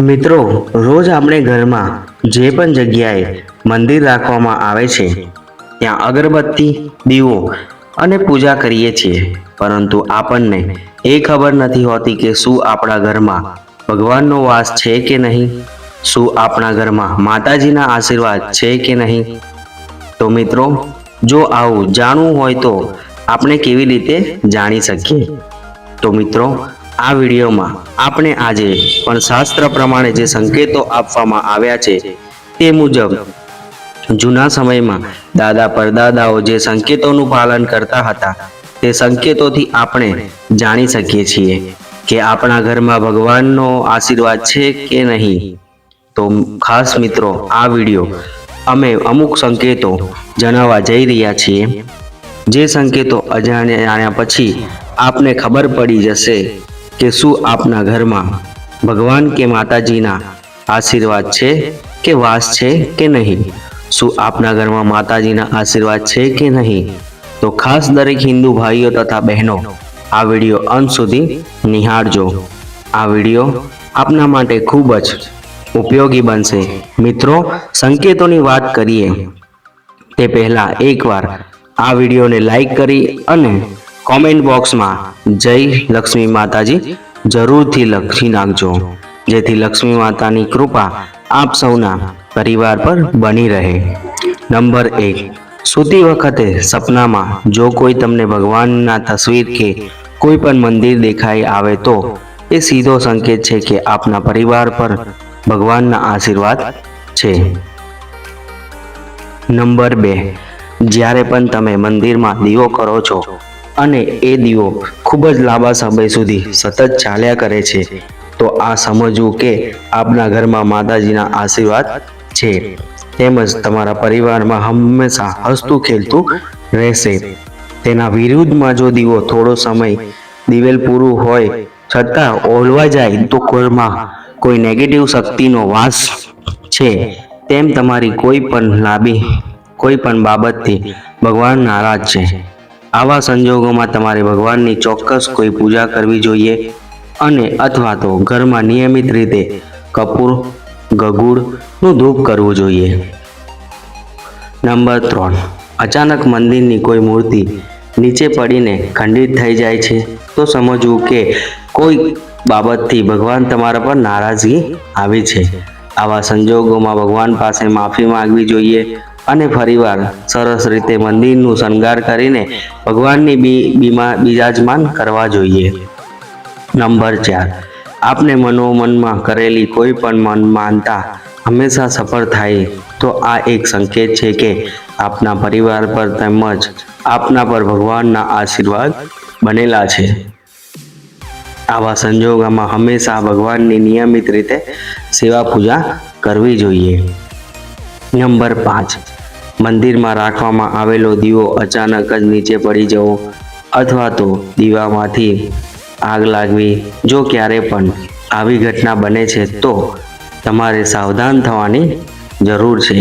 મિત્રો, રોજ આપણે ઘરમાં જે પણ જગ્યાએ મંદિર રાખવામાં આવે છે, ત્યાં અગરબત્તી, દીવો અને પૂજા કરીએ છીએ. પરંતુ આપણને એ ખબર નથી હોતી કે શું આપણા ઘરમાં ભગવાનનો વાસ છે કે નહીં? શું આપણા ઘરમાં માતાજીના આશીર્વાદ છે કે નહીં? તો મિત્રો, જો આવું જાણવું હોય તો આપણે કેવી રીતે જાણી શકીએ? તો મિત્રો આ વિડીયોમાં આપણે આજે પણ શાસ્ત્ર પ્રમાણે જે સંકેતો આપવામાં આવ્યા છે તે મુજબ જૂના સમયમાં દાદા પરદાદાઓ જે સંકેતોનું પાલન કરતા હતા, તે સંકેતોથી આપણે જાણી શકીએ છીએ કે આપણા ઘરમાં ભગવાનનો આશીર્વાદ છે કે નહીં. તો ખાસ મિત્રો, આ વીડિયો અમે અમુક સંકેતો જણાવવા જઈ રહ્યા છીએ. જે સંકેતો અજાણ્યા પછી આપને ખબર પડી જશે કે શું આપના ઘરમાં ભગવાન કે માતાજીના આશીર્વાદ છે કે વાસ છે કે નહીં? શું આપના ઘરમાં માતાજીના આશીર્વાદ છે કે નહીં? તો ખાસ દરેક હિન્દુ ભાઈઓ તથા બહેનો, આ વીડિયો અંત સુધી નિહાળજો. આ વીડિયો આપના માટે ખૂબ જ ઉપયોગી બનશે. મિત્રો, સંકેતોની વાત કરીએ, તે પહેલાં એકવાર આ વિડીયોને લાઈક કરી અને કોમેન્ટ બોક્સમાં જય લક્ષ્મી માતાજી. જરૂરથી લખી નાખજો. જેથી લક્ષ્મી માતાની કૃપા આપ સૌના પરિવાર પર બની રહે. નંબર એક, સૂતી વખતે સપનામાં જો કોઈ તમને ભગવાનના તસવીર કે કોઈ પણ મંદિર દેખાઈ આવે તો એ સીધો સંકેત છે કે આપના પરિવાર પર ભગવાનના આશીર્વાદ છે. નંબર બે, જ્યારે પણ તમે મંદિરમાં દીવો કરો છો અને એ દીવો ખૂબ જ લાંબા સમય સુધી સતત ચાલ્યા કરે છે. તો આ સમજવું કે આપના ઘરમાં માતાજીના આશીર્વાદ છે. તેમજ તમારા પરિવારમાં હંમેશા હસતું ખેલતું રહેશે. તેના વિરુદ્ધમાં જો દીવો થોડો સમય દિવેલ પૂરું હોય, છતાં ઓલવા જાય, તો ઘરમાં કોઈ નેગેટિવ શક્તિનો વાસ છે. તેમ તમારી કોઈ પણ લાંબી, કોઈ પણ બાબતથી ભગવાન નારાજ છે. આવા સંજોગોમાં તમારે ભગવાનની ચોક્કસ કોઈ પૂજા કરવી જોઈએ અને અથવા તો ઘરમાં નિયમિત રીતે કપૂર ગગુડનું ધૂપ કરવું જોઈએ. નંબર ત્રણ. અચાનક મંદિરની કોઈ મૂર્તિ નીચે પડીને ખંડિત થઈ જાય છે, તો સમજવું કે કોઈ બાબતથી ભગવાન તમારા પર નારાજગી આવી છે. આવા સંજોગોમાં ભગવાન પાસે માફી માંગવી જોઈએ અને ફરીવાર સરસ રીતે મંદિરનું શણગાર કરીને ભગવાનની બી બીમા બિરાજમાન કરવા જોઈએ. નંબર ચાર. આપને મનોમનમાં કરેલી કોઈ પણ મન માનતા હંમેશા સફળ થાય, તો આ એક સંકેત છે કે આપના પરિવાર પર તેમજ આપના પર ભગવાનના આશીર્વાદ બનેલા છે. આવા સંજોગોમાં હંમેશા ભગવાનની નિયમિત રીતે સેવા પૂજા કરવી જોઈએ. નંબર પાંચ. મંદિરમાં રાખવામાં આવેલો દીવો અચાનક જ નીચે પડી જવો અથવા તો દીવામાંથી આગ લાગવી, જો ક્યારે પણ આવી ઘટના બને છે તો તમારે સાવધાન થવાની જરૂર છે.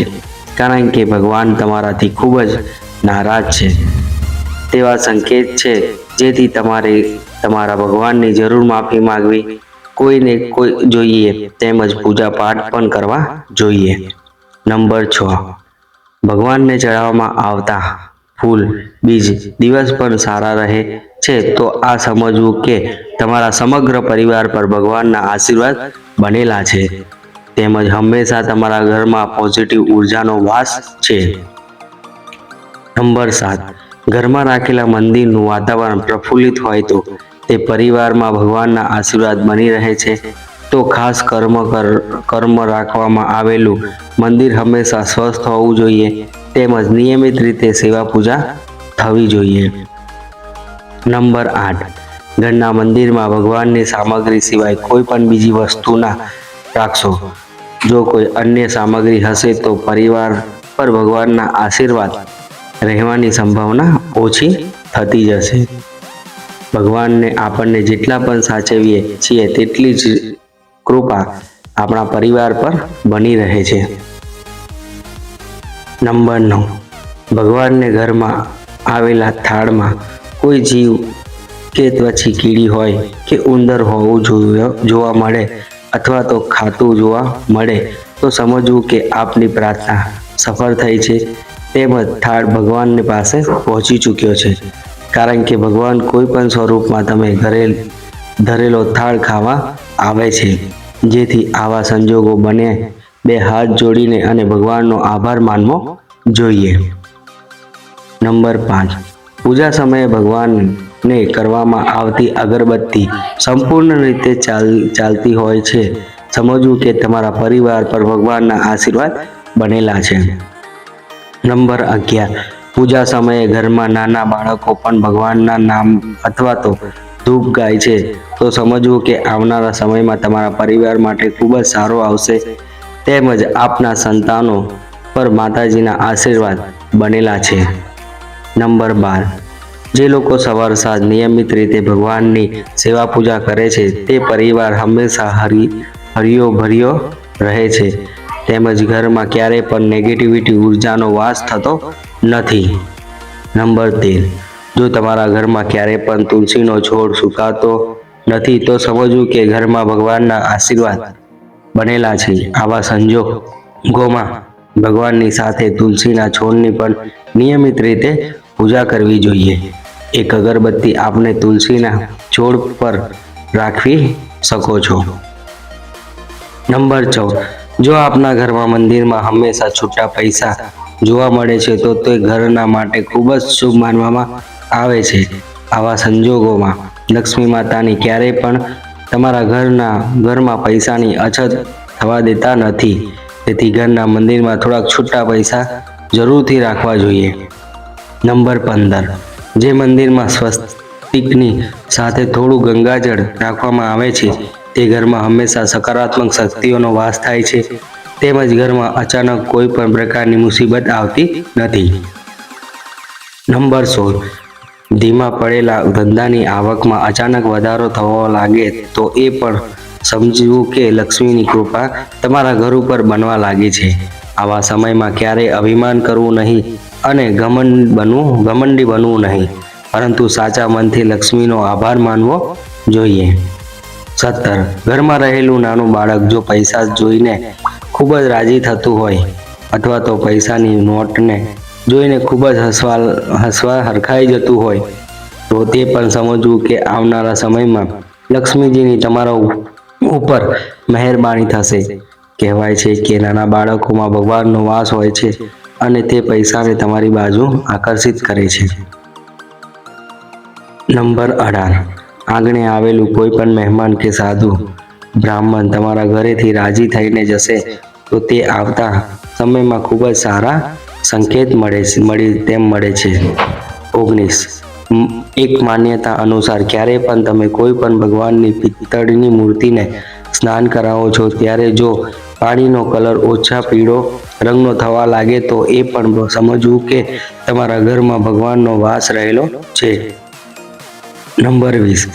કારણ કે ભગવાન તમારાથી ખૂબ જ નારાજ છે. તેવા સંકેત છે જેથી તમારે તમારા ભગવાનની જરૂર માફી માંગવી, કોઈને કોઈ જોઈએ તેમજ પૂજા પાઠ પણ કરવા જોઈએ. નંબર છ. ભગવાનને ચડાવવામાં આવતા ફૂલ, બીજ દિવસ પણ સારા રહે છે, તો આ સમજવું કે તમારા સમગ્ર પરિવાર પર ભગવાનના આશીર્વાદ બનેલા છે. તેમજ હંમેશા તમારા ઘરમાં પોઝિટિવ ઉર્જાનો વાસ છે. નંબર સાત. ઘરમાં રાખેલા મંદિરનું વાતાવરણ પ્રફુલ્લિત હોય તો તે પરિવારમાં ભગવાનના આશીર્વાદ બની રહે છે. તો ખાસ કર્મ કર, કર્મ રાખવામાં આવેલું. મંદિર હંમેશા સ્વસ્થ હોવું જોઈએ, તેમજ નિયમિત રીતે સેવા પૂજા થવી જોઈએ. નંબર આઠ. ઘરના મંદિરમાં ભગવાનની સામગ્રી સિવાય કોઈ પણ બીજી વસ્તુ ના રાખશો. જો કોઈ અન્ય સામગ્રી હશે તો પરિવાર પર ભગવાનના આશીર્વાદ રહેવાની સંભાવના ઓછી થતી જશે. ભગવાનને આપણને જેટલા પણ સાચવીએ છીએ, તેટલી જ કૃપા આપણા પરિવાર પર બની રહે છે. નંબર નવ. ભગવાનને ઘરમાં આવેલા થાળમાં કોઈ જીવ કે પછી કીડી હોય કે ઉંદર હોવું જોવા મળે અથવા તો ખાતું જોવા મળે, તો સમજવું કે આપની પ્રાર્થના સફળ થઈ છે. તેમજ થાળ ભગવાનની પાસે પહોંચી ચૂક્યો છે. કારણ કે ભગવાન કોઈ પણ સ્વરૂપમાં તમે ઘરે ધરેલો થાળ ખાવા આવે છે. જેથી આવા સંજોગો બને. બે હાથ જોડીને અને ભગવાનનો આભાર માનવો જોઈએ. નંબર પાંચ. પૂજા સમયે ભગવાનને કરવામાં આવતી અગરબત્તી સંપૂર્ણ રીતે ચાલ, ચાલતી હોય છે. સમજવું કે તમારા પરિવાર પર ભગવાનના આશીર્વાદ બનેલા છે. નંબર અગિયાર. પૂજા સમયે ઘરમાં નાના બાળકો પણ ભગવાનના નામ અથવા તો ધૂપ ગાય છે. તો સમજવું કે આવનારા સમયમાં તમારા પરિવાર માટે ખૂબ જ સારો આવશે. તેમજ આપના સંતાનો પર માતાજીના આશીર્વાદ બનેલા છે. નંબર બાર. જે લોકો સવાર સાંજ નિયમિત રીતે ભગવાનની સેવા પૂજા કરે છે, તે પરિવાર હંમેશા હરી, હરિયો ભર્યો રહે છે. તેમજ ઘરમાં ક્યારેય પણ નેગેટિવિટી ઉર્જાનો વાસ થતો નથી. નંબર તેર. જો તમારા ઘરમાં ક્યારેય પણ તુલસીનો છોડ સુકાતો નથી તો સમજવું કે ઘરમાં ભગવાનના આશીર્વાદ બનેલા છે. આવા સંજોગોમાં ભગવાનની સાથે તુલસીના છોડની પણ નિયમિત રીતે પૂજા કરવી જોઈએ. એક અગરબત્તી આપને તુલસીના છોડ પર રાખવી શકો છો. નંબર ચૌદ. જો આપના ઘરમાં મંદિરમાં હંમેશા છૂટા પૈસા જોવા મળે છે, તો તે ઘરના માટે ખૂબ જ શુભ માનવામાં આવે છે. આવા સંજોગોમાં લક્ષ્મી માતાની ક્યારેય પણ તમારા ઘરના, ઘરમાં પૈસાની અછત થવા દેતા નથી. તેથી ઘરના મંદિરમાં થોડાક છૂટા પૈસા જરૂરથી રાખવા જોઈએ. નંબર પંદર. જે મંદિરમાં સ્વસ્તિકની સાથે થોડું ગંગાજળ રાખવામાં આવે છે, તે ઘરમાં હંમેશા સકારાત્મક શક્તિઓનો વાસ થાય છે. તેમજ ઘરમાં અચાનક કોઈ પણ પ્રકારની મુસીબત આવતી નથી. નંબર સોળ. ધીમા પડેલા ધંધાની આવકમાં અચાનક વધારો થવો લાગે તો એ પણ સમજવું કે લક્ષ્મીની કૃપા તમારા ઘર ઉપર બનવા લાગી છે. આવા સમયમાં ક્યારેય અભિમાન કરવું નહીં અને ઘમંડ બનવું, ઘમંડી બનવું નહીં. પરંતુ સાચા મનથી લક્ષ્મીનો આભાર માનવો જોઈએ. સત્તર. ઘરમાં રહેલું નાનું બાળક જો પૈસા જોઈને ખૂબ જ રાજી થતું હોય અથવા તો પૈસાની નોટને જોઈને ખૂબ જ હસવા હસવા હરખાઈ જતું હોય, તો તે પણ સમજવું કે આવનારા સમયમાં લક્ષ્મીજીની તમારા ઉપર મહેરબાની થશે. કહેવાય છે કે નાના બાળકોમાં ભગવાનનો વાસ હોય છે અને તે પૈસાને તમારી બાજુ આકર્ષિત કરે છે. નંબર અઢાર. આંગણે આવેલું કોઈ પણ મહેમાન કે સાધુ બ્રાહ્મણ તમારા ઘરેથી રાજી થઈને જશે, તો તે આવતા સમયમાં ખૂબ જ સારા સંકેત મળે છે, મળી તેમ મળે છે. ઓગણીસ. એક માન્યતા અનુસાર ક્યારે પણ તમે કોઈ પણ ભગવાનની પિત્તળની મૂર્તિને સ્નાન કરાવો છો, ત્યારે જો પાણીનો કલર ઓછા પીળો રંગનો થવા લાગે, તો એ પણ સમજવું કે તમારા ઘરમાં ભગવાનનો વાસ રહેલો છે. નંબર વીસ.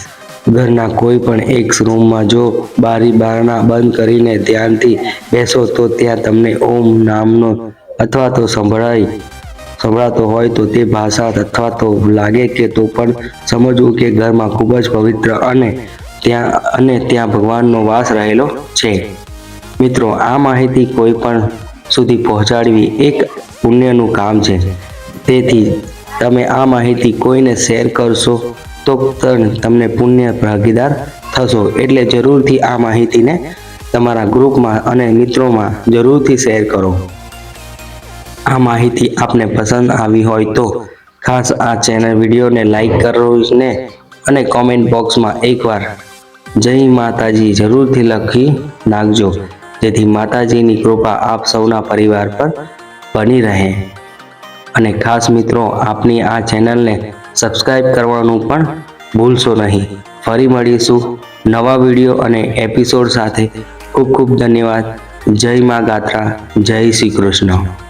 ઘરના કોઈ પણ એક રૂમમાં જો બારી બારણા બંધ કરીને ધ્યાનથી બેસો, તો ત્યાં તમને ઓમ નામનો અથવા તો સંભળાય. સંભળાતો હોય તો તે ભાષા અથવા તો લાગે કે તો પણ સમજવું કે ઘરમાં ખૂબ જ પવિત્ર અને ત્યાં અને ત્યાં ભગવાનનો વાસ રહેલો છે. મિત્રો, આ માહિતી કોઈ પણ સુધી પહોંચાડવી એક પુણ્યનું કામ છે. તેથી તમે આ માહિતી કોઈને શેર કરશો તો તમને પુણ્ય ભાગીદાર થશો. એટલે જરૂરથી આ માહિતીને તમારા ગ્રુપમાં અને મિત્રોમાં જરૂરથી શેર કરો. આ માહિતી આપને પસંદ આવી હોય તો ખાસ આ ચેનલ વિડીયોને લાઈક કરો ને અને કોમેન્ટ બોક્સમાં એકવાર જય માતાજી જરૂરથી લખી નાખજો, જેથી માતાજીની કૃપા આપ સૌના પરિવાર પર બની રહે. અને ખાસ મિત્રો, આપની આ ચેનલને સબસ્ક્રાઈબ કરવાનું પણ ભૂલશો નહીં. ફરી મળીશું નવા વીડિયો અને એપિસોડ સાથે. ખૂબ ખૂબ ધન્યવાદ. જય મા ગાત્રા. જય શ્રી કૃષ્ણ.